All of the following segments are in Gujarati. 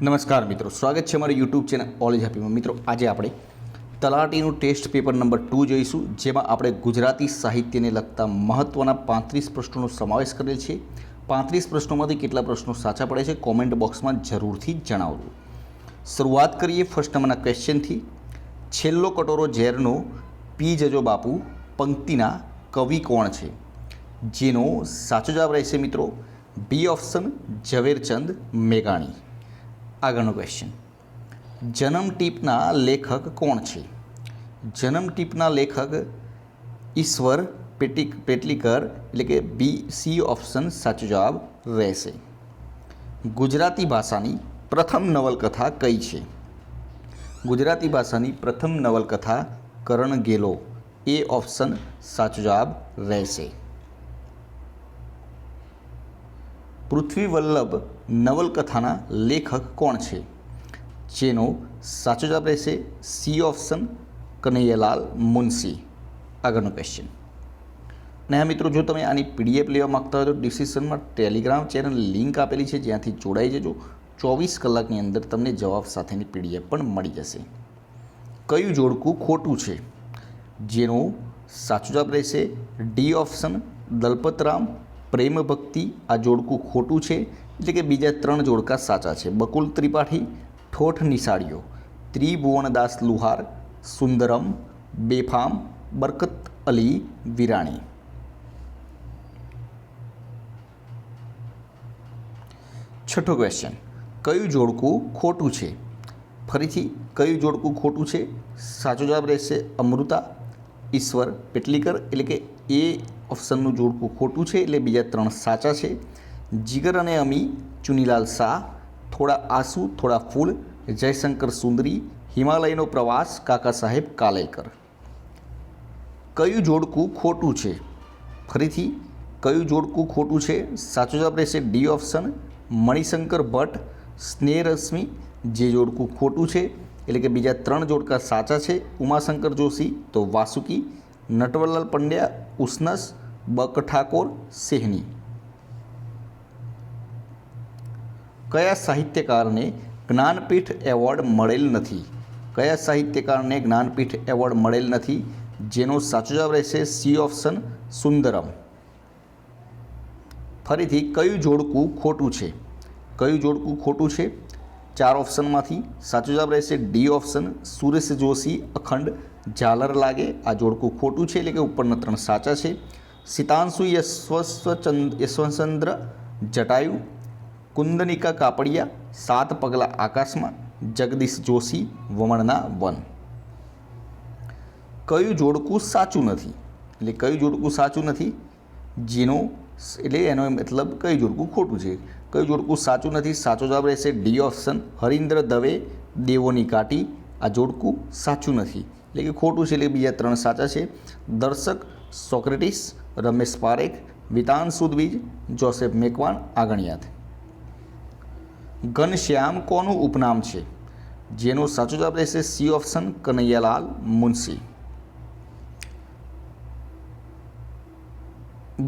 નમસ્કાર મિત્રો, સ્વાગત છે અમારી યુટ્યુબ ચેનલ ઓલેજ હેપીમાં મિત્રો, આજે આપણે તલાટીનું ટેસ્ટ પેપર નંબર ટુ જોઈશું, જેમાં આપણે ગુજરાતી સાહિત્યને લગતા મહત્ત્વના પાંત્રીસ પ્રશ્નોનો સમાવેશ કરેલ છે. પાંત્રીસ પ્રશ્નોમાંથી કેટલા પ્રશ્નો સાચા પડે છે કોમેન્ટ બોક્સમાં જરૂરથી જણાવજો. શરૂઆત કરીએ ફર્સ્ટ નંબરના ક્વેશ્ચનથી છેલ્લો કટોરો ઝેરનો પી જજો બાપુ, પંક્તિના કવિ કોણ છે? જેનો સાચો જવાબ રહેશે મિત્રો બી ઓપ્શન ઝવેરચંદ મેઘાણી. આગળનો ક્વેશ્ચન જન્મ ટીપના લેખક કોણ છે? જન્મ ટીપના લેખક ઈશ્વર પેટી પેટલીકર એટલે કે બી સી ઓપ્શન સાચો જવાબ રહેશે. ગુજરાતી ભાષાની પ્રથમ નવલકથા કઈ છે? ગુજરાતી ભાષાની પ્રથમ નવલકથા કરણ ગેલો એ ઓપ્શન સાચો જવાબ રહેશે. પૃથ્વી વલ્લભ નવલકથાના લેખક કોણ છે? જેનો સાચો જવાબ રહેશે સી ઓપ્શન કનૈયાલાલ મુનશી. આગળનો ક્વેશ્ચન અને હા મિત્રો, જો તમે આની પીડીએફ લેવા માગતા હોય તો ડિસ્ક્રિપ્શનમાં ટેલિગ્રામ ચેનલ લિંક આપેલી છે, જ્યાંથી જોડાઈ જજો. ચોવીસ કલાકની અંદર તમને જવાબ સાથેની પીડીએફ પણ મળી જશે. કયું જોડકું ખોટું છે? જેનો સાચો જવાબ રહેશે ડી ઓપ્શન દલપતરામ પ્રેમ ભક્તિ આ જોડકું ખોટું છે, એટલે કે બીજા ત્રણ જોડકા સાચા છે. બકુલ ત્રિપાઠી, ઠોઠ નિશાળીઓ, ત્રિભુવનદાસ લુહાર, સુંદરમ, બેફામ, બરકત અલી, વિરાણી. છઠ્ઠો ક્વેશ્ચન કયું જોડકું ખોટું છે? ફરીથી, કયું જોડકું ખોટું છે? સાચો જવાબ રહેશે અમૃતા, ઈશ્વર, પેટલીકર, એટલે કે એ ઓપ્શનનું જોડકું ખોટું છે એટલે બીજા ત્રણ સાચા છે. જીગર અને અમી, ચુનીલાલ શાહ, થોડા આંસુ, થોડા ફૂલ, જયશંકર સુંદરી, હિમાલયનો પ્રવાસ, કાકા સાહેબ કાલેકર કયું જોડકું ખોટું છે? ફરીથી, કયું જોડકું ખોટું છે? સાચો જવાબ રહેશે ડી ઓપ્શન. મણિશંકર ભટ્ટ, સ્નેહરશ્મિ, જે જોડકું ખોટું છે. એટલે કે બીજા ત્રણ જોડકા સાચા છે. ઉમાશંકર જોશી તો વાસુકી નટવરલાલ પંડ્યા ઉસ્નસ બક ઠાકોર, સેહની. કયા સાહિત્યકારને જ્ઞાનપીઠ એવોર્ડ મળેલ નથી? કયા સાહિત્યકારને જ્ઞાનપીઠ એવોર્ડ મળેલ નથી? જેનો સાચો જવાબ રહેશે સી ઓપ્શન સુંદરમ. ફરીથી, કયું જોડકું ખોટું છે? કયું જોડકું ખોટું છે? ચાર ઓપ્શનમાંથી સાચો જવાબ રહેશે ડી ઓપ્શન સુરેશ જોશી, અખંડ ઝાલર લાગે. આ જોડકું ખોટું છે એટલે કે ઉપરના ત્રણ સાચા છે. સિતાંશુ યશવસ્વચંદ યશવચંદ્ર જટાયુ, કુંદનિકા કાપડિયા, સાત પગલાં આકાશમાં, જગદીશ જોશી, વમણના વન. કયું જોડકું સાચું નથી? એટલે કયું જોડકું સાચું નથી? જેનો એટલે એનો મતલબ કયું જોડકું ખોટું છે? કયું જોડકું સાચું નથી? સાચો જવાબ રહેશે ડી ઓપ્શન. હરિન્દ્ર દવે, દેવોની કાટી. આ જોડકું સાચું નથી. એટલે કે ખોટું છે એટલે બીજા ત્રણ સાચા છે. દર્શક સોક્રેટિસ, રમેશ પારેખ, વિતાન સુદવીજ જોસેફ મેકવાન આગણિયાત. ઘનશ્યામ કોનું ઉપનામ છે? જેનો સાચો જવાબ રહેશે સી ઓપ્શન કનૈયાલાલ મુનશી.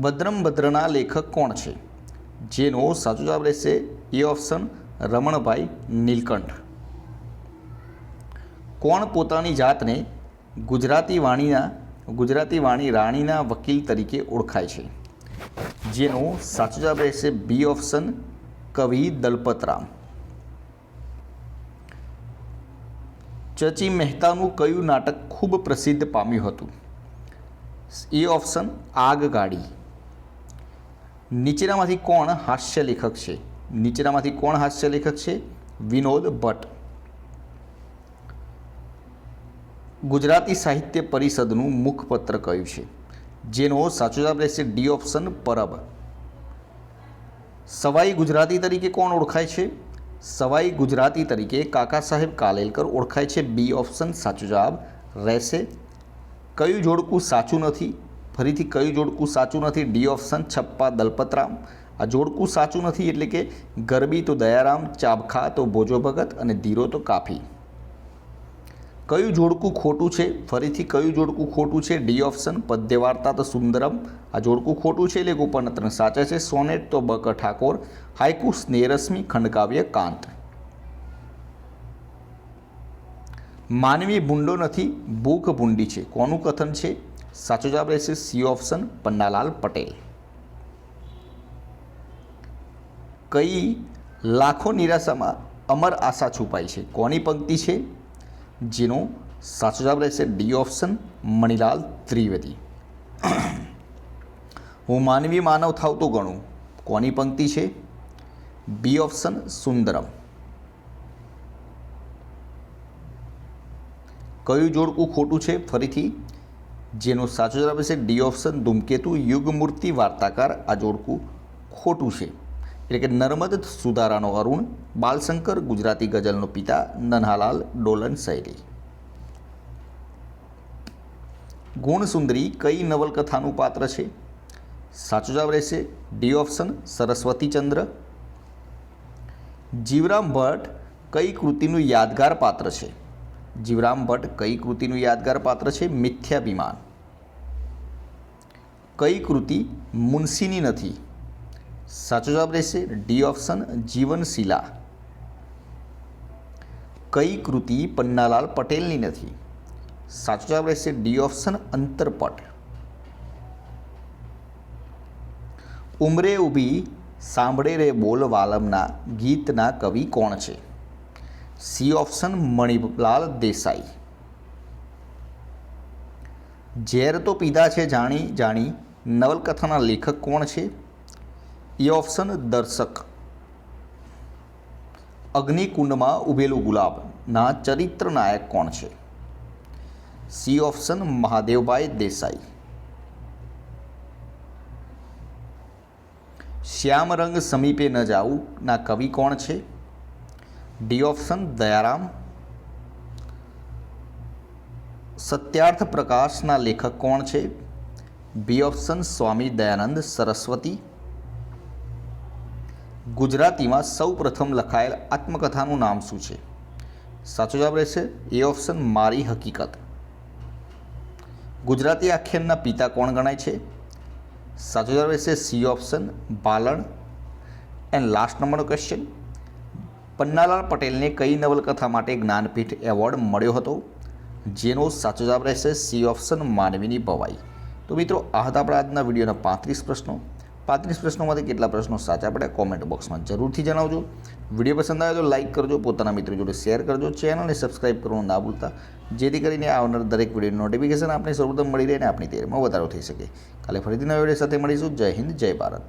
ભદ્રમ ભદ્રના લેખક કોણ છે? જેનો સાચો જવાબ રહેશે એ ઓપ્શન રમણભાઈ નીલકંઠ. કોણ પોતાની જાતને ગુજરાતી વાણીના, ગુજરાતી વાણી રાણીના વકીલ તરીકે ઓળખાય છે, જેનો સાચો જવાબ રહેશે બી ઓપ્શન, કવિ દલપતરામ. ચચી મહેતાનું કયું નાટક ખૂબ પ્રસિદ્ધ પામ્યું હતું? એ ઓપ્શન આગગાડી નીચેનામાંથી કોણ હાસ્ય લેખક છે? નીચેનામાંથી કોણ હાસ્ય લેખક છે? વિનોદ ભટ્ટ. ગુજરાતી સાહિત્ય પરિષદનું મુખપત્ર કહ્યું છે? જેનો સાચો જવાબ રહેશે ડી ઓપ્શન પરબ. સવાઈ ગુજરાતી તરીકે કોણ ઓળખાય છે? સવાઈ ગુજરાતી તરીકે કાકા સાહેબ કાલેલકર ઓળખાય છે. બી ઓપ્શન સાચો જવાબ રહેશે. કયું જોડકું સાચું નથી? ફરીથી કયું જોડકું સાચું નથી? ડી ઓપ્શન છપ્પા દલપતરામ. આ જોડકું સાચું નથી એટલે કે ગરબી તો દયારામ, ચાબખા તો ભોજો ભગત અને ધીરો તો કાફી. કયું જોડકું ખોટું છે? ફરીથી કયું જોડકું ખોટું છે? ડી ઓપ્શન પદ્ય વાર્તા તો સુંદરમ. આ જોડકું ખોટું છે, એટલે કે સાચા છે. સોનેટ તો બક ઠાકોર. હાઇકુ સ્નેહરશ્મિ, ખંડકાવ્ય, કાંત. માનવી ભૂંડો નથી, ભૂખ ભૂંડી છે. કોનું કથન છે? સાચો જવાબ રહેશે સી ઓપ્શન, પન્નાલાલ પટેલ. કઈ લાખો નિરાશામાં અમર આશા છુપાઈ છે? કોની પંક્તિ છે? જેનો સાચો જવાબ રહેશે ડી ઓપ્શન મણિલાલ ત્રિવેદી હું માનવી માનવ થાવ તો ગણું કોની પંક્તિ છે બી ઓપ્શન સુંદરમ કયું જોડકું ખોટું છે ફરીથી જેનો સાચો જવાબ છે ડી ઓપ્શન ધૂમકેતુ યુગમૂર્તિ વાર્તાકાર આ જોડકું ખોટું છે એટલે કે નર્મદ સુધારાનો અરુણ, બાલશંકર ગુજરાતી ગઝલનો પિતા નન્હાલાલ ડોલન શૈલી. ગુણસુંદરી કઈ નવલકથાનું પાત્ર છે? સાચો જવાબ રહેશે ડી ઓપ્શન સરસ્વતીચંદ્ર જીવરામ ભટ્ટ કઈ કૃતિનું યાદગાર પાત્ર છે? જીવરામ ભટ્ટ કઈ કૃતિનું યાદગાર પાત્ર છે? મિથ્યાભિમાન. કઈ કૃતિ મુનશીની નથી? સાચો જવાબ રહેશે ડી ઓપ્શન જીવનશીલા. કઈ કૃતિ પન્નાલાલ પટેલની નથી? સાચો જવાબ રહેશે ડી ઓપ્શન અંતરપટ. ઉમરે ઊભી, સાંભળે રે બોલ વાલમના ગીતના કવિ કોણ છે? C option Manilal Desai. ઝેર તો પીધા છે જાણી જાણી નવલકથાના લેખક કોણ છે? એ ઓપ્શન દર્શક. અગ્નિકુંડમાં ઉભેલું ગુલાબના ચરિત્ર નાયક કોણ છે? C option Mahadevbhai Desai. શ્યામ રંગ સમીપે ન જાવું ના કવિ કોણ છે? D option Dayaram. સત્યાર્થ પ્રકાશના લેખક કોણ છે? B option Swami Dayanand Saraswati. ગુજરાતીમાં સૌ પ્રથમ લખાયેલ આત્મકથાનું નામ શું છે? સાચો જવાબ રહેશે, એ ઓપ્શન મારી હકીકત. ગુજરાતી આખ્યાનના પિતા કોણ ગણાય છે? સાચો જવાબ રહેશે, C option Balan. And last નંબરનો ક્વેશ્ચન પન્નાલાલ પટેલને કઈ નવલકથા માટે જ્ઞાનપીઠ એવોર્ડ મળ્યો હતો? જેનો સાચો જવાબ રહેશે, સી ઓપ્શન માનવીની ભવાઈ. તો મિત્રો, આ હતા આપણા આજના વિડીયોના પાંત્રીસ પ્રશ્નો. પાંત્રીસ પ્રશ્નોમાંથી કેટલા પ્રશ્નો સાચા પડ્યા કોમેન્ટ બોક્સમાં જરૂરથી જણાવજો. વીડિયો પસંદ આવે તો લાઇક કરજો, પોતાના મિત્રો જોડે શેર કરજો ચેનલને સબસ્ક્રાઈબ કરવાનું ના ભૂલતા. જેથી કરીને આવનાર દરેક વીડિયો નોટિફિકેશન આપણે સૌપ્રથમ મળી રહે અને આપણી તૈયારીમાં વધારો થઈ શકે. કાલે ફરીથી નવા વીડિયો સાથે મળીશું. જય હિન્દ, જય ભારત.